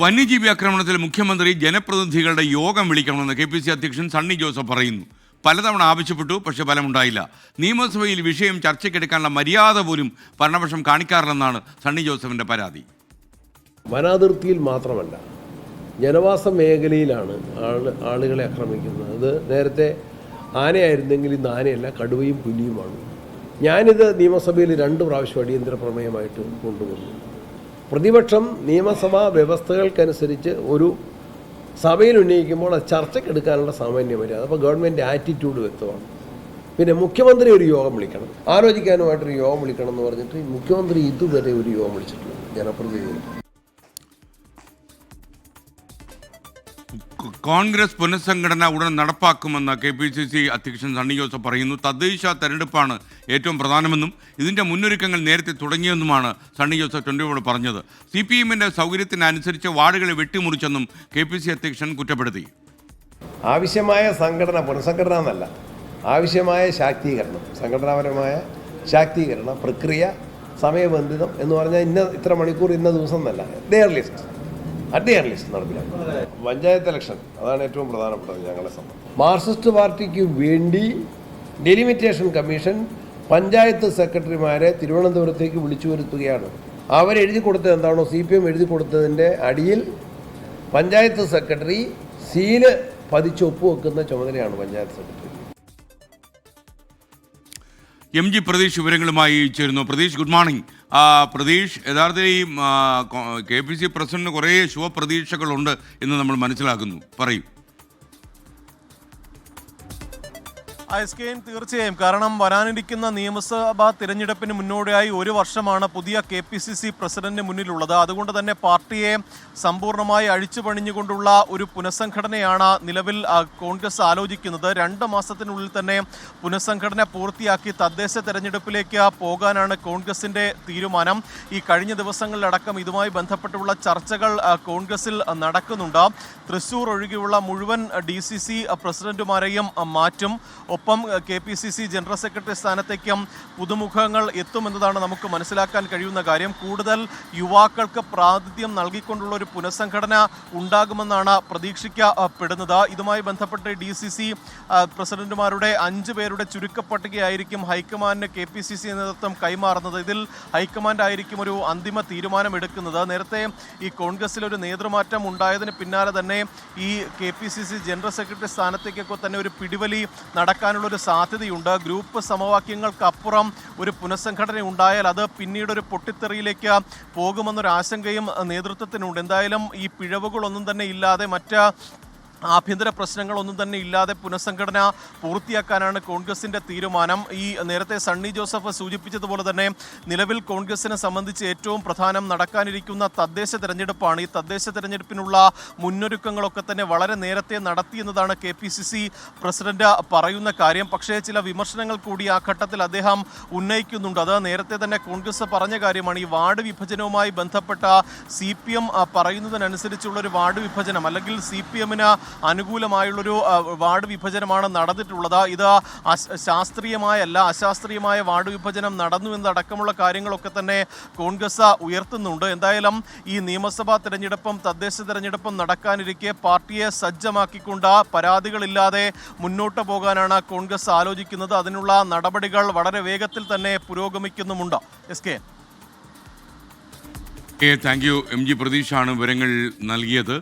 വന്യജീവി ആക്രമണത്തിൽ മുഖ്യമന്ത്രി ജനപ്രതിനിധികളുടെ യോഗം വിളിക്കണമെന്ന് കെ പി സി അധ്യക്ഷൻ സണ്ണി ജോസഫ് പറയുന്നു. പലതവണ ആവശ്യപ്പെട്ടു പക്ഷെ ഫലമുണ്ടായില്ല. നിയമസഭയിൽ വിഷയം ചർച്ചയ്ക്കെടുക്കാനുള്ള മര്യാദ പോലും ഭരണപക്ഷം കാണിക്കാറില്ലെന്നാണ് സണ്ണി ജോസഫിന്റെ പരാതി. വനാതിർത്തിയിൽ മാത്രമല്ല ജനവാസ മേഖലയിലാണ് ആളുകളെ ആക്രമിക്കുന്നത്. അത് നേരത്തെ ആനയായിരുന്നെങ്കിൽ ഇന്ന് ആനയല്ല കടുവയും പുലിയുമാണ്. ഞാനിത് നിയമസഭയിൽ രണ്ട് പ്രാവശ്യം അടിയന്തര പ്രമേയമായിട്ട് കൊണ്ടുവന്നു. പ്രതിപക്ഷം നിയമസഭാ വ്യവസ്ഥകൾക്കനുസരിച്ച് ഒരു സഭയിൽ ഉന്നയിക്കുമ്പോൾ അത് ചർച്ചയ്ക്കെടുക്കാനുള്ള സാമാന്യ മര്യാദ അപ്പോൾ ഗവൺമെന്റ് ആറ്റിറ്റ്യൂഡ് വ്യക്തമാണ്. പിന്നെ മുഖ്യമന്ത്രി ഒരു യോഗം വിളിക്കണം. ആലോചിക്കാനുമായിട്ടൊരു യോഗം വിളിക്കണം എന്ന് പറഞ്ഞിട്ട് മുഖ്യമന്ത്രി ഇതുവരെ ഒരു യോഗം വിളിച്ചിട്ടില്ല. ജനപ്രതിനിധികൾ. കോൺഗ്രസ് പുനഃസംഘടന ഉടൻ നടപ്പാക്കുമെന്ന് കെ പി സി സി അധ്യക്ഷൻ സണ്ണി ജോസഫ് പറയുന്നു. തദ്ദേശ തെരഞ്ഞെടുപ്പാണ് ഏറ്റവും പ്രധാനമെന്നും ഇതിന്റെ മുന്നൊരുക്കങ്ങൾ നേരത്തെ തുടങ്ങിയെന്നുമാണ് സണ്ണി ജോസഫ് ട്വന്റിയോട് പറഞ്ഞത്. സി പി എമ്മിന്റെ സൗകര്യത്തിനനുസരിച്ച് വാർഡുകളെ വെട്ടിമുറിച്ചെന്നും കെ പി സി അധ്യക്ഷൻ കുറ്റപ്പെടുത്തി. ആവശ്യമായ സംഘടന പുനഃസംഘടന എന്നല്ല ആവശ്യമായ ശാക്തീകരണം സംഘടനാപരമായ ശാക്തീകരണ പ്രക്രിയ സമയബന്ധിതം എന്ന് പറഞ്ഞാൽ ഇന്ന ഇത്ര മണിക്കൂർ ഇന്ന ദിവസം എന്നല്ല dare list at dare list നടപ്പിലാക്കും പഞ്ചായത്ത് ഇലക്ഷൻ. അതാണ് ഏറ്റവും പ്രധാനപ്പെട്ടത് ഞങ്ങളെ സംബന്ധം മാർക്സിസ്റ്റ് പാർട്ടിക്ക് വേണ്ടി ഡെലിമിറ്റേഷൻ കമ്മീഷൻ പഞ്ചായത്ത് സെക്രട്ടറിമാരെ തിരുവനന്തപുരത്തേക്ക് വിളിച്ചു വരുത്തുകയാണ്. അവരെഴുതി കൊടുത്തത് എന്താണോ സി പി എം എഴുതി കൊടുത്തതിന്റെ അടിയിൽ പഞ്ചായത്ത് സെക്രട്ടറി സീൽ പതിച്ച് ഒപ്പുവെക്കുന്ന ചുമതലയാണ് panchayat secretary. M G Pratheesh വിവരങ്ങളുമായി ചേരുന്നു. Pratheesh good morning. ആ, പ്രതീഷ് യഥാർത്ഥത്തിൽ ഈ കെ പി സി പ്രസിഡന്റിന് കുറേ ശുഭപ്രതീക്ഷകളുണ്ട് എന്ന് നമ്മൾ മനസ്സിലാക്കുന്നു. പറയൂ. എൻ തീർച്ചയായും. കാരണം വരാനിരിക്കുന്ന നിയമസഭാ തിരഞ്ഞെടുപ്പിന് മുന്നോടിയായി ഒരു വർഷമാണ് പുതിയ കെ പി സി സി പ്രസിഡന്റിന് മുന്നിലുള്ളത്. അതുകൊണ്ട് തന്നെ പാർട്ടിയെ സമ്പൂർണമായി അഴിച്ചുപണിഞ്ഞുകൊണ്ടുള്ള ഒരു പുനഃസംഘടനയാണ് നിലവിൽ കോൺഗ്രസ് ആലോചിക്കുന്നത്. രണ്ട് മാസത്തിനുള്ളിൽ തന്നെ പുനഃസംഘടന പൂർത്തിയാക്കി തദ്ദേശ തെരഞ്ഞെടുപ്പിലേക്ക് പോകാനാണ് കോൺഗ്രസിന്റെ തീരുമാനം. ഈ കഴിഞ്ഞ ദിവസങ്ങളിലടക്കം ഇതുമായി ബന്ധപ്പെട്ടുള്ള ചർച്ചകൾ കോൺഗ്രസിൽ നടക്കുന്നുണ്ട്. തൃശൂർ ഒഴികെയുള്ള മുഴുവൻ ഡി സി സി പ്രസിഡന്റുമാരെയും മാറ്റും. ഒപ്പം K P C C general secretary സ്ഥാനത്തേക്കും പുതുമുഖങ്ങൾ എത്തുമെന്നതാണ് നമുക്ക് മനസ്സിലാക്കാൻ കഴിയുന്ന കാര്യം. കൂടുതൽ യുവാക്കൾക്ക് പ്രാതിഥ്യം നൽകിക്കൊണ്ടുള്ള ഒരു പുനഃസംഘടന ഉണ്ടാകുമെന്നാണ് പ്രതീക്ഷിക്കപ്പെടുന്നത്. ഇതുമായി ബന്ധപ്പെട്ട് ഡി സി സി പ്രസിഡന്റുമാരുടെ അഞ്ച് പേരുടെ ചുരുക്കപ്പട്ടികയായിരിക്കും ഹൈക്കമാൻഡിന് കെ പി സി സി നേതൃത്വം കൈമാറുന്നത്. ഇതിൽ ഹൈക്കമാൻഡ് ആയിരിക്കും ഒരു അന്തിമ തീരുമാനം എടുക്കുന്നത് നേരത്തെ ഈ കോൺഗ്രസിൽ ഒരു നേതൃമാറ്റം ഉണ്ടായതിന് പിന്നാലെ തന്നെ ഈ K P C C general secretary സ്ഥാനത്തേക്കൊക്കെ തന്നെ ഒരു പിടിവലി നടക്കാനുള്ള ഒരു സാധ്യതയുണ്ട്. ഗ്രൂപ്പ് സമവാക്യങ്ങൾക്കപ്പുറം ഒരു പുനഃസംഘടന ഉണ്ടായാൽ അത് പിന്നീട് ഒരു പൊട്ടിത്തെറിയിലേക്ക് പോകുമെന്നൊരു ആശങ്കയും നേതൃത്വത്തിനുണ്ട്. എന്തായാലും ഈ പിഴവുകളൊന്നും തന്നെ ഇല്ലാതെ മറ്റ് ആഭ്യന്തര പ്രശ്നങ്ങളൊന്നും തന്നെ ഇല്ലാതെ പുനഃസംഘടന പൂർത്തിയാക്കാനാണ് കോൺഗ്രസിന്റെ തീരുമാനം. ഈ നേരത്തെ സണ്ണി ജോസഫ് സൂചിപ്പിച്ചതുപോലെ തന്നെ നിലവിൽ കോൺഗ്രസിനെ സംബന്ധിച്ച് ഏറ്റവും പ്രധാനം നടക്കാനിരിക്കുന്ന തദ്ദേശ തെരഞ്ഞെടുപ്പാണ്. ഈ തദ്ദേശ തെരഞ്ഞെടുപ്പിനുള്ള മുന്നൊരുക്കങ്ങളൊക്കെ തന്നെ വളരെ നേരത്തെ നടത്തിയെന്നതാണ് K P C C president പറയുന്ന കാര്യം. പക്ഷേ ചില വിമർശനങ്ങൾ കൂടി ആ ഘട്ടത്തിൽ അദ്ദേഹം ഉന്നയിക്കുന്നുണ്ട്. അത് നേരത്തെ തന്നെ കോൺഗ്രസ് പറഞ്ഞ കാര്യമാണ്. ഈ വാർഡ് വിഭജനവുമായി ബന്ധപ്പെട്ട സി പി എം പറയുന്നതിനനുസരിച്ചുള്ള ഒരു വാർഡ് വിഭജനം അല്ലെങ്കിൽ സി പി എമ്മിന് അനുകൂലമായുള്ളൊരു വാർഡ് വിഭജനമാണ് നടന്നിട്ടുള്ളത്. ഇത് ശാസ്ത്രീയമായല്ല അശാസ്ത്രീയമായ വാർഡ് വിഭജനം നടന്നു എന്നതടക്കമുള്ള കാര്യങ്ങളൊക്കെ തന്നെ കോൺഗ്രസ് ഉയർത്തുന്നുണ്ട്. എന്തായാലും ഈ നിയമസഭാ തെരഞ്ഞെടുപ്പും തദ്ദേശ തെരഞ്ഞെടുപ്പും നടക്കാനിരിക്കെ പാർട്ടിയെ സജ്ജമാക്കിക്കൊണ്ട് പരാതികളില്ലാതെ മുന്നോട്ട് പോകാനാണ് കോൺഗ്രസ് ആലോചിക്കുന്നത്. അതിനുള്ള നടപടികൾ വളരെ വേഗത്തിൽ തന്നെ പുരോഗമിക്കുന്നുമുണ്ട്. S K. Thank you M G പ്രതീഷാണ് വിവരങ്ങൾ നൽകിയത്.